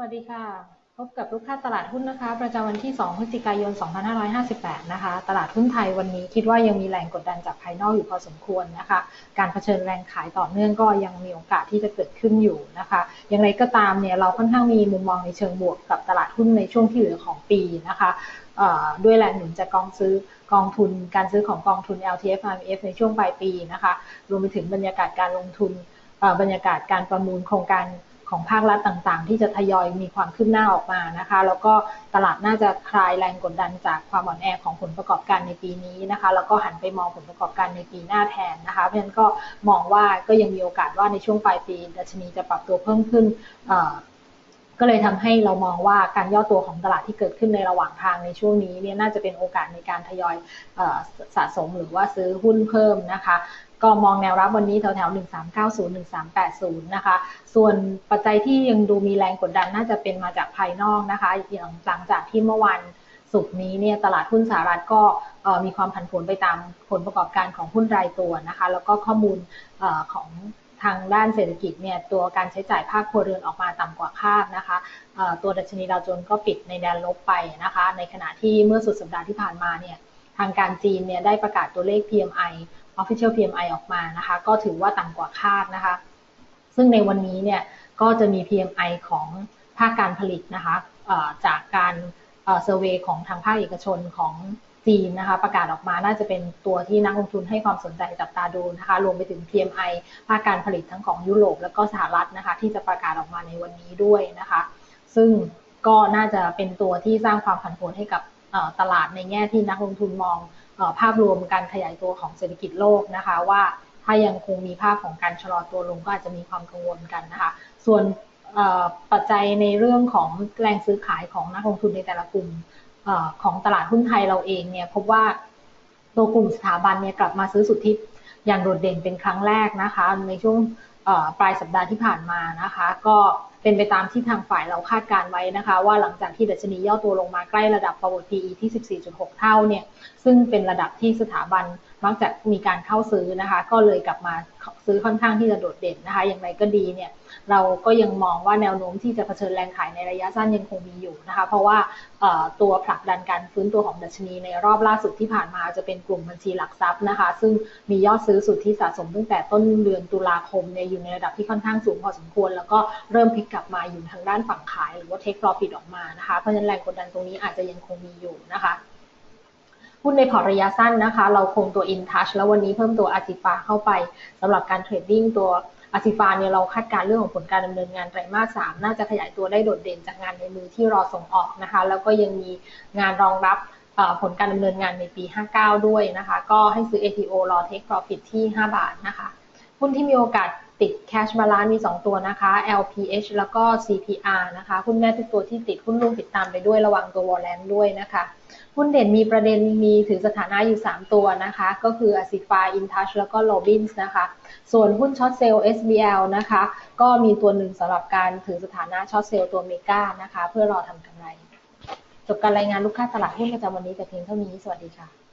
วัสดีค่ะ พบกับลูกค้าตลาดหุ้นนะคะ ประจำวันที่ 2 พฤศจิกายน 2558 นะคะ ตลาดหุ้นไทยวันนี้คิดว่ายังมีแรงกดดันจากภายนอกอยู่พอสมควรนะคะ การเผชิญแรงขายต่อเนื่องก็ยังมีโอกาสที่จะเกิดขึ้นอยู่นะคะ อย่างไรก็ตามเนี่ยเราค่อนข้างมีมุมมองในเชิงบวกกับตลาดหุ้นในช่วงที่เหลือของปีนะคะด้วยแรงหนุนจากกองซื้อกองทุน การซื้อของกองทุน LTF RMF ในช่วงปลายปีนะคะ รวมไปถึงบรรยากาศการลงทุนบรรยากาศการประมูลโครงการ ของภาครัฐต่างๆ ที่จะทยอยมีความคืบหน้าออกมานะคะ แล้วก็ตลาดน่าจะคลายแรงกดดันจากความอ่อนแอของผลประกอบการในปีนี้นะคะ แล้วก็หันไปมองผลประกอบการในปีหน้าแทนนะคะ เพราะฉะนั้นก็มองว่าก็ยังมีโอกาสว่าในช่วงปลายปีดัชนีจะปรับตัวเพิ่มขึ้น ก็เลยทำให้เรามองว่าการย่อตัวของตลาดที่เกิดขึ้นในระหว่างทางในช่วงนี้เนี่ยน่าจะเป็นโอกาสในการทยอยสะสมหรือว่าซื้อหุ้นเพิ่มนะคะก็มองแนวรับวันนี้แถวแถว1390 1380 นะคะ ส่วนปัจจัยที่ยังดูมีแรงกดดันน่าจะเป็นมาจากภายนอกนะคะ อย่างหลังจากที่เมื่อวันศุกร์นี้เนี่ยตลาดหุ้นสหรัฐก็มีความผันผวนไปตามผลประกอบการของหุ้นรายตัวนะคะ แล้วก็ข้อมูลของ ทางด้านเศรษฐกิจเนี่ยตัวการใช้จ่ายภาคครัวเรือนออกมาต่ำกว่าคาดนะคะตัวดัชนีดาวโจนส์ก็ปิดในแดนลบไปนะคะ ในขณะที่เมื่อสุดสัปดาห์ที่ผ่านมาเนี่ยทางการจีนเนี่ยได้ประกาศตัวเลข PMI Official PMI ออกมานะคะ ก็ถือว่าต่ำกว่าคาดนะคะ ซึ่งในวันนี้เนี่ยก็จะมี PMI ของภาคการผลิตนะคะจากการเซอร์เวยของทางภาคเอกชนของ จีนนะคะประกาศออกมาน่าจะเป็นตัวที่นักลงทุนให้ความสนใจจับตาดูนะคะรวมไปถึง PMI ภาคการผลิตทั้งของยุโรปและก็สหรัฐนะคะที่จะประกาศออกมาในวันนี้ด้วยนะคะ ซึ่งก็น่าจะเป็นตัวที่สร้างความผันผวนให้กับตลาดในแง่ที่นักลงทุนมองภาพรวมการขยายตัวของเศรษฐกิจโลกนะคะว่าถ้ายังคงมีภาพของการชะลอตัวลงก็อาจจะมีความกังวลกันนะคะ ส่วนปัจจัยในเรื่องของแรงซื้อขายของนักลงทุนในแต่ละกลุ่ม ของตลาดหุ้นไทยเราเองเนี่ยพบว่าตัวกลุ่มสถาบันเนี่ยกลับมาซื้อสุทธิอย่างโดดเด่นเป็นครั้งแรกนะคะ ในช่วงปลายสัปดาห์ที่ผ่านมานะคะ ก็เป็นไปตามที่ทางฝ่ายเราคาดการไว้นะคะ ว่าหลังจากที่ดัชนีย่อตัวลงมาใกล้ระดับ forward PE ที่ 14.6 เท่าเนี่ยซึ่งเป็นระดับที่สถาบัน มักจะมีการเข้าซื้อนะคะ ก็เลยกลับมาซื้อค่อนข้างที่จะโดดเด่นนะคะ อย่างไรก็ดีเนี่ยเราก็ยังมองว่าแนวโน้มที่จะเผชิญแรงขายในระยะสั้นยังคงมีอยู่นะคะ เพราะว่าตัวผลักดันการฟื้นตัวของดัชนีในรอบล่าสุดที่ผ่านมาจะเป็นกลุ่มบัญชีหลักทรัพย์นะคะ ซึ่งมียอดซื้อสุดที่สะสมตั้งแต่ต้นเดือนตุลาคมเนี่ยอยู่ในระดับที่ค่อนข้างสูงพอสมควร แล้วก็เริ่มพลิกกลับมาอยู่ทางด้านฝั่งขาย หรือว่าเทคโปรฟิตออกมานะคะเพราะฉะนั้นแรงกดดันตรงนี้อาจจะยังคงมีอยู่นะคะ หุ้นในพอร์ตระยะสั้นนะคะ เราคงตัว InTouch แล้ววันนี้เพิ่มตัวอาซิฟาเข้าไปสำหรับการเทรดดิ้งตัวอาซิฟาเนี่ยเราคาดการเรื่องของผลการดำเนินงานไตรมาสสามน่าจะขยายตัวได้โดดเด่นจากงานในมือที่รอส่งออกนะคะ แล้วก็ยังมีงานรองรับผลการดำเนินงานในปี 59 ด้วยนะคะ ก็ให้ซื้อ ATO รอ Take Profit ที่ 5 บาทนะคะหุ้นที่มีโอกาสติด Cash Balance มี 2 ตัวนะคะ LPH แล้วก็ CPR นะคะหุ้นแม่ทุกตัวที่ติดหุ้นร่วมติดตามไปด้วยระวังตัววอลเลนด้วยนะคะ หุ้นเด่นมีประเด็นมีถือสถานะอยู่ 3 ตัวนะคะ ก็คืออ s ิฟาอินทัชแล้วก็โรบินส์นะคะ ส่วนหุ้นช็อตเซลล์ SBL นะคะ ก็มีตัวหนึ่งสำหรับการถือสถานะช็อตเซลล์ตัวเมกานะคะ เพื่อรอทำกำไร จบการรายงานลูกค้าตลาดหุ้นประจำวันนี้แต่เพียงเท่านี้ สวัสดีค่ะ